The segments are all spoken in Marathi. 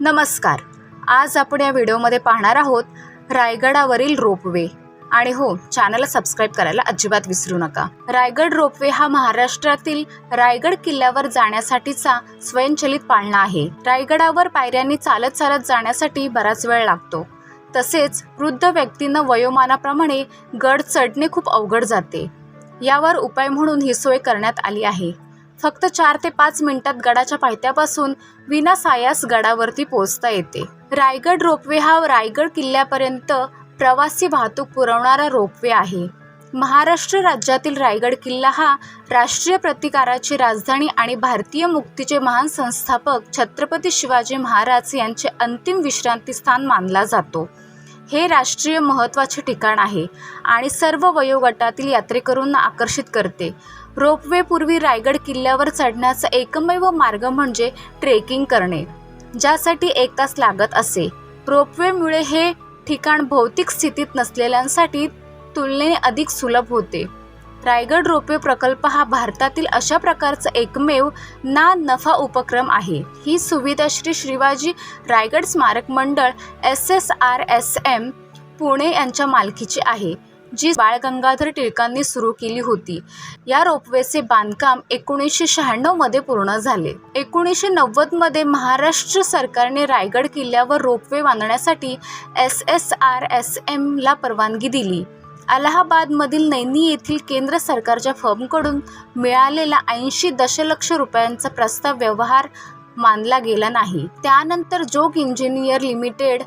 नमस्कार. आज आपण या व्हिडिओमध्ये पाहणार आहोत रायगडावरील रोपवे. आणि हो चॅनलला सबस्क्राईब करायला अजिबात विसरू नका. रायगड रोपवे हा महाराष्ट्रातील रायगड किल्ल्यावर जाण्यासाठीचा स्वयंचलित पाळणा आहे. रायगडावर पायऱ्यांनी चालत चालत जाण्यासाठी बराच वेळ लागतो. तसेच वृद्ध व्यक्तींना वयोमानाप्रमाणे गड चढणे खूप अवघड जाते. यावर उपाय म्हणून ही सोय करण्यात आली आहे. फक्त चार ते पाच मिनिटात गडाच्या पायथ्यापासून विनासायास गडावरती पोहोचता येते. रायगड रोपवे हा रायगड किल्ल्यापर्यंत प्रवासी वाहतूक पुरवणारा रोपवे आहे. महाराष्ट्र राज्यातील रायगड किल्ला हा राष्ट्रीय प्रतिकाराची राजधानी आणि भारतीय मुक्तीचे महान संस्थापक छत्रपती शिवाजी महाराज यांचे अंतिम विश्रांतीस्थान मानला जातो. हे राष्ट्रीय महत्त्वाचे ठिकाण आहे आणि सर्व वयोगटातील यात्रेकरूंना आकर्षित करते. रोपवे पूर्वी रायगड किल्ल्यावर चढण्याचा एकमेव मार्ग म्हणजे ट्रेकिंग करणे ज्यासाठी एक तास लागत असे. रोपवेमुळे हे ठिकाण भौतिक स्थितीत नसलेल्यांसाठी तुलनेने अधिक सुलभ होते. रायगड रोपवे प्रकल्प हा भारतातील अशा प्रकारचा एकमेव ना नफा उपक्रम आहे. ही सुविधा Shri Shivaji Raigad Smarak Mandal S S R S M Pune यांच्या मालकीची आहे जी बाळ गंगाधर टिळकांनी सुरू केली होती. या रोपवेचे बांधकाम एकोणीसशे शहाण्णवमध्ये पूर्ण झाले. एकोणीसशे नव्वदमध्ये महाराष्ट्र सरकारने रायगड किल्ल्यावर रोपवे बांधण्यासाठी एस एस आर एस एमला परवानगी दिली. अलाहाबादमधील नैनी येथील केंद्र सरकारच्या फर्मकडून मिळालेला ऐंशी दशलक्ष रुपयांचा प्रस्ताव व्यवहार मानला गेला नाही. त्यानंतर जोग इंजिनियर लिमिटेड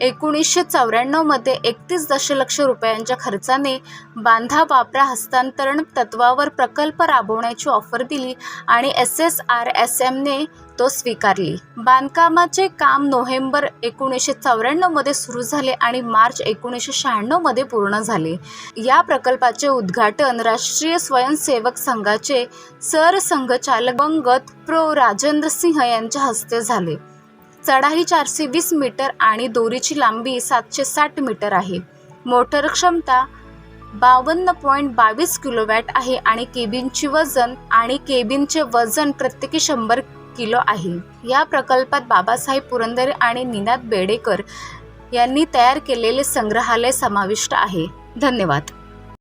एकोणीसशे चौऱ्याण्णवमध्ये एकतीस दशलक्ष रुपयांच्या खर्चाने बांधा वापरा हस्तांतरण तत्वावर प्रकल्प राबवण्याची ऑफर दिली आणि एस एस आर एस एमने तो स्वीकारली. बांधकामाचे काम नोव्हेंबर एकोणीसशे चौऱ्याण्णवमध्ये सुरू झाले आणि मार्च एकोणीसशे शहाण्णवमध्ये पूर्ण झाले. या प्रकल्पाचे उद्घाटन राष्ट्रीय स्वयंसेवक संघाचे सरसंघचालक दिवंगत प्रो. राजेंद्र सिंह यांच्या हस्ते झाले. चढाई चारशे वीस मीटर आणि दोरीची लांबी सातशे साठ मीटर आहे. मोटर क्षमता बावन्न पॉईंट बावीस किलोवॅट आहे आणि केबिनची वजन आणि केबिनचे वजन प्रत्येकी शंभर किलो आहे. या प्रकल्पात बाबासाहेब पुरंदरे आणि निनाद बेडेकर यांनी तयार केलेले संग्रहालय समाविष्ट आहे. धन्यवाद.